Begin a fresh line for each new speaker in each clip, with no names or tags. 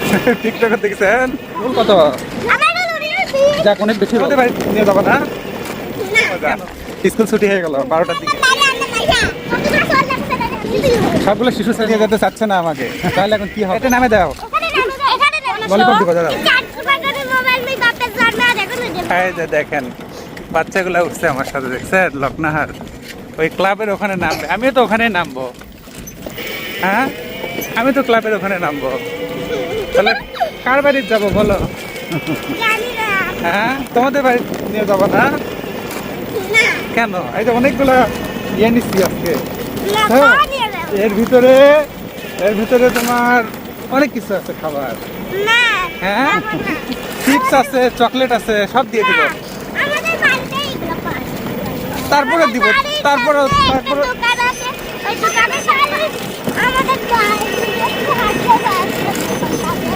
টিকটকে দেখছেন?
রোল কত যাক অনেক বেশি
আমাদের বাড়ি নিয়ে যাব না? স্কুল ছুটি হয়ে গেল বারোটার দিকে।
সবগুলো শিশু শ্রেণি
যেতে চাচ্ছে না আমাকে।
তাহলে এখন কি হবে?
এটা নামে দাও। ললিপপ দিবো, যে দেখেন বাচ্চাগুলো উঠছে আমার সাথে দেখছেন? লকনাহার ওই ক্লাবের ওখানে নামবে। আমিও তো ওখানে নামবো। হ্যাঁ? আমি তো ক্লাবের ওখানে নামবো। তাহলে কার বাড়ির যাব বলো? হ্যাঁ? তোমাদের বাড়ি নিয়ে যাব না? কেন? এই যে অনেকগুলো ইয়ে নিচ্ছি আজকে। এর ভিতরে এর ভিতরে তোমার অনেক কিছু আছে খাবার। হ্যাঁ? চিপস আছে চকলেট আছে সব দিয়ে দিব। তারপরে দিব তারপরে তারপরে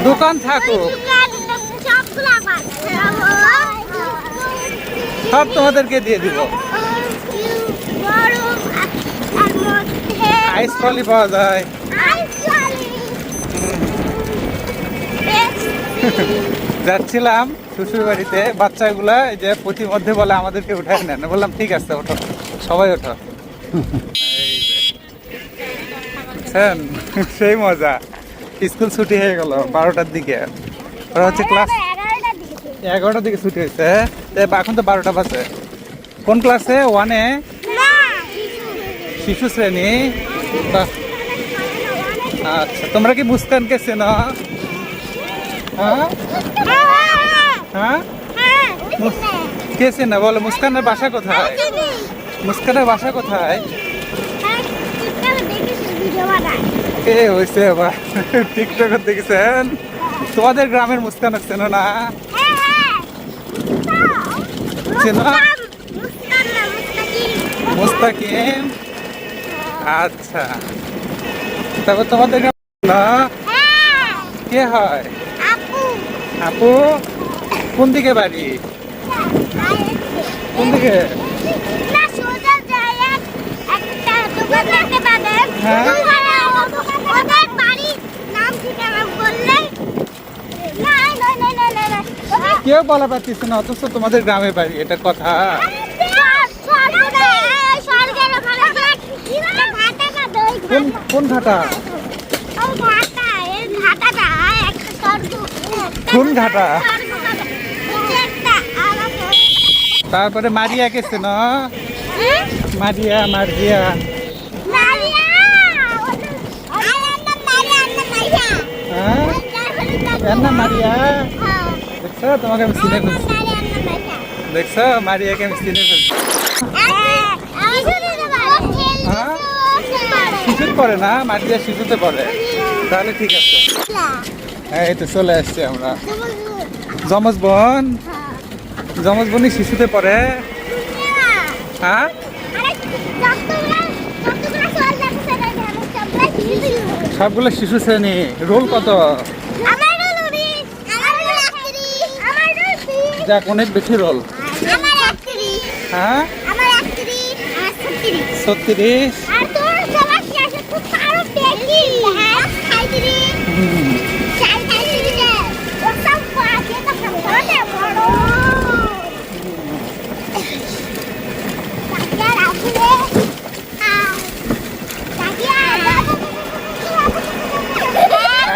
দোকান থাকুক সব তোমাদেরকে দিয়ে দিব। আইস টলি পাওয়া যায়। যাচ্ছিলাম শ্বশুর বাড়িতে বাচ্চাগুলা যে প্রতি মধ্যে বলে আমাদেরকে উঠায় নেন। বললাম ঠিক আছে ওঠো। সবাই ওঠো। সেই মজা। স্কুল ছুটি হয়ে গেল বারোটার দিকে। ওরা হচ্ছে ক্লাস এগারোটার দিকে ছুটি হয়েছে। এখন তো বারোটা বাজে। কোন ক্লাসে? ওয়ানে? শিশু। শ্রেণি? আচ্ছা তোমরা কি মুস্কানকে চেনো? হ্যাঁ? হ্যাঁ? কে চেনা? বলো মুস্কানের বাসা কোথায়? মুস্কানের বাসা কোথায়? এ হয়েছে আবার? দেখেছেন তোমাদের গ্রামের মুস্কান চেনো না? মুস্তাকিম? আচ্ছা। তারপর তোমাদের না? কে হয়? আপু? কোন দিকে বাড়ি? কোন দিকে? হ্যাঁ। কেউ বলা পারতিস না অথচ তোমাদের গ্রামে বাড়ি এটা কথা। কোন ঘাটা কোন ঘাটা? তারপরে মারিয়া কে চেনো মারিয়া মারিয়া। হ্যাঁ? মারিয়া। দেখছ? তোমাকে আমি চিনে ফেলছি দেখছ? মারিয়াকে আমি চিনে ফেলছি শিশুর পরে না? মারিয়া শিশুতে পড়ে। তাহলে ঠিক আছে। হ্যাঁ এই তো চলে আসছি আমরা। যমজ বোন? যমজ বোনই শিশুতে পড়ে। হ্যাঁ? সবগুলো শিশু শ্রেণি। রোল কত? যাক অনেক বেশি রোল হ্যাঁ? ছত্রিশ। হুম।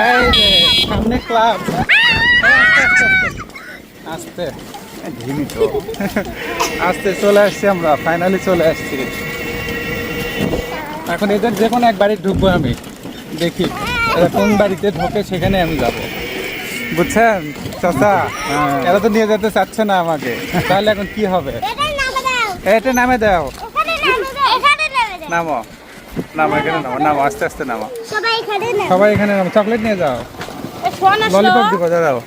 এই সামনে ক্লাব আসতে। ধিমি তো। আসতে চলে আসছি আমরা ফাইনালি চলে আসছি। এখন এদের যে কোনো এক বাড়ি ঢুকবো আমি দেখি এরা কোন বাড়িতে ঢোকে সেখানে আমি যাব। বুঝছেন? চাচা এরা তো নিয়ে যেতে চাচ্ছে না আমাকে। তাহলে এখন কি হবে? এটা নামে দাও। নামো নামো এখানে নামো। নামো আস্তে আস্তে নামো।
সবাই এখানে
নামো। চকলেট নিয়ে যাও। ললিপপ দিব দাও।